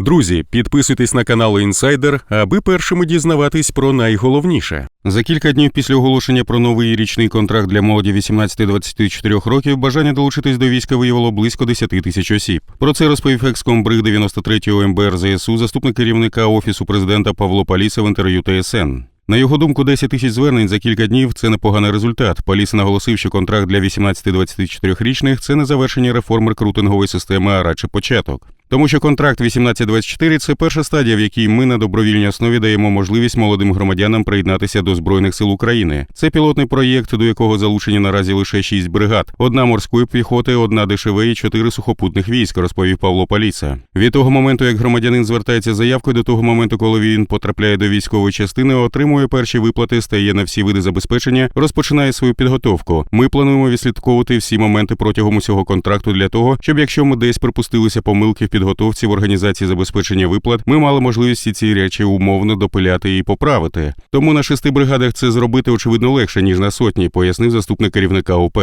Друзі, підписуйтесь на канал Інсайдер, аби першими дізнаватись про найголовніше. За кілька днів після оголошення про новий річний контракт для молоді 18-24 років бажання долучитись до війська виявило близько 10 тисяч осіб. Про це розповів екскомбриг 93-го МБР ЗСУ, заступник керівника офісу президента Павло Паліса в інтерв'ю ТСН. На його думку, 10 тисяч звернень за кілька днів це непоганий результат. Паліс наголосив, що контракт для 18-24-річних – це не завершення реформ рекрутингової системи, а радше початок. Тому що контракт 18-24 – це перша стадія, в якій ми на добровільній основі даємо можливість молодим громадянам приєднатися до збройних сил України. Це пілотний проєкт, до якого залучені наразі лише шість бригад: одна морської піхоти, одна ДШВ і чотири сухопутних військ, розповів Павло Паліса. Від того моменту, як громадянин звертається заявкою, до того моменту, коли він потрапляє до військової частини, отримує перші виплати, стає на всі види забезпечення, розпочинає свою підготовку. Ми плануємо відслідковувати всі моменти протягом усього контракту для того, щоб якщо ми десь припустилися помилки в підготовці в організації забезпечення виплат, ми мали можливість ці речі умовно допиляти і поправити. Тому на шести бригадах це зробити очевидно легше ніж на сотні, пояснив заступник керівника ОП.